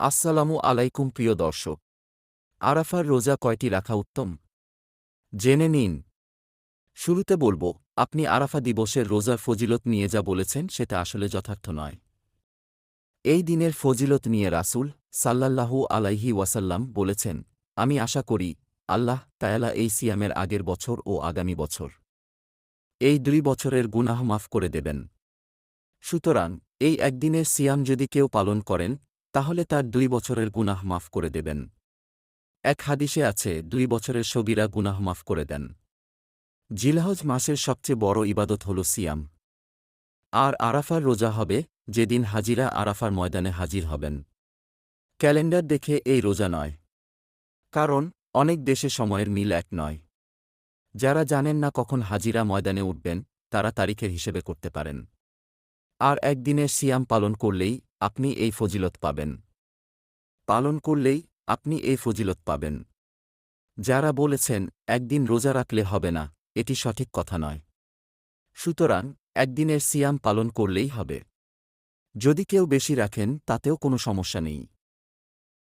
আসসালামু আলাইকুম, প্রিয় দর্শক। আরাফার রোজা কয়টি রাখা উত্তম? জেনে নিন। শুরুতে বলব, আপনি আরাফা দিবসের রোজার ফজিলত নিয়ে যা বলেছেন, সেটা আসলে যথার্থ নয়। এই দিনের ফজিলত নিয়ে রাসূল সাল্লাল্লাহু আলাইহি ওয়াসাল্লাম বলেছেন, আমি আশা করি, আল্লাহ তায়ালা এই সিয়ামের আগের বছর ও আগামী বছর। এই দুই বছরের গুনাহ মাফ করে দেবেন। সুতরাং, এই একদিনের সিয়াম যদি কেউ পালন করেন তাহলে তার দুই বছরের গুনাহ মাফ করে দেবেন। এক হাদিসে আছে, দুই বছরের সবিরা গুনাহ মাফ করে দেন। জিলহজ মাসের সবচেয়ে বড় ইবাদত হল সিয়াম। আর আরাফার রোজা হবে, যেদিন হাজিরা আরাফার ময়দানে হাজির হবেন। ক্যালেন্ডার দেখে এই রোজা নয়। কারণ, অনেক দেশে সময়ের মিল এক নয়। যারা জানেন না কখন হাজিরা ময়দানে উঠবেন, তারা তারিখের হিসেবে করতে পারেন। আর একদিনের সিয়াম পালন করলেই আপনি এই ফজিলত পাবেন। পালন করলেই আপনি এই ফজিলত পাবেন। যারা বলেছেন, একদিন রোজা রাখলে হবে না এটি সঠিক কথা নয়। সুতরাং, একদিনের সিয়াম পালন করলেই হবে। যদি কেউ বেশি রাখেন, তাতেও কোনো সমস্যা নেই।